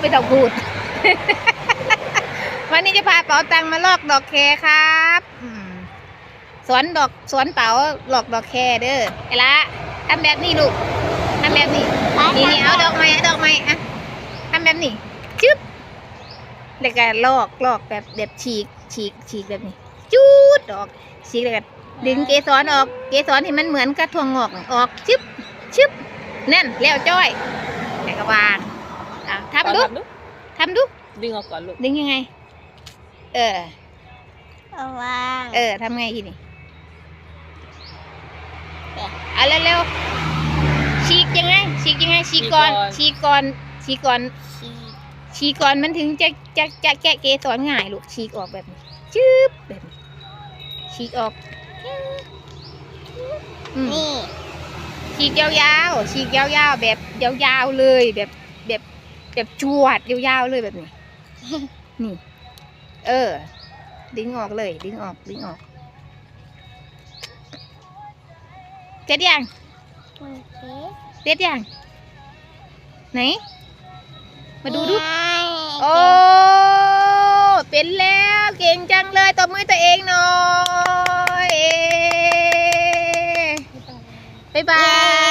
ไม่ต้องพูด วันนี้จะพาเป๋าตังมาลอกดอกแคครับอืมสวนดอกสวนเป๋าหลอกดอกแคเด้อไอ้ละทำแบบนี้ลูกทำแบบนี้นี่นี่เอาดอกไม้เอาดอกไม้อะทำแบบนี้จึ๊บแล้วก็ลอกลอกแบบแบบฉีกฉีกฉีกแบบนี้จูดออกฉีกแล้วก็ดึงเกสรออก เกสรที่มันเหมือนกระทวงงอกออกชึบชึบ นั่นแล้วจ้อยแล้วก็วางอะทำดูดูทำดูดึงออกก่อนลูกดึงยังไง เออเอาวางเออทำไงอีนี่เอาเร็วๆฉีกยังไงฉีกยังไงฉีกก่อนฉีกก่อนฉีกก่อนฉีกฉีกก่อนมันถึงจะจะจะแกะเกสรง่ายลูกฉีกออกแบบนี้จืบแบบนี้ฉีกออกอืมนี่ ฉีกยาวๆฉีกยาวๆแบบยาวๆเลยแบบแบบแบบจวดยาวๆเลยแบบนี้ นี่ เออ ดึงออกเลย ดึงออกดึงออกเสร็จยังโอเคเสร็จยังไหน มาดูดูนี่ไงโอ้เป็นแล้วเก่งจังเลยตบมือตัวเองหน่อย 拜拜。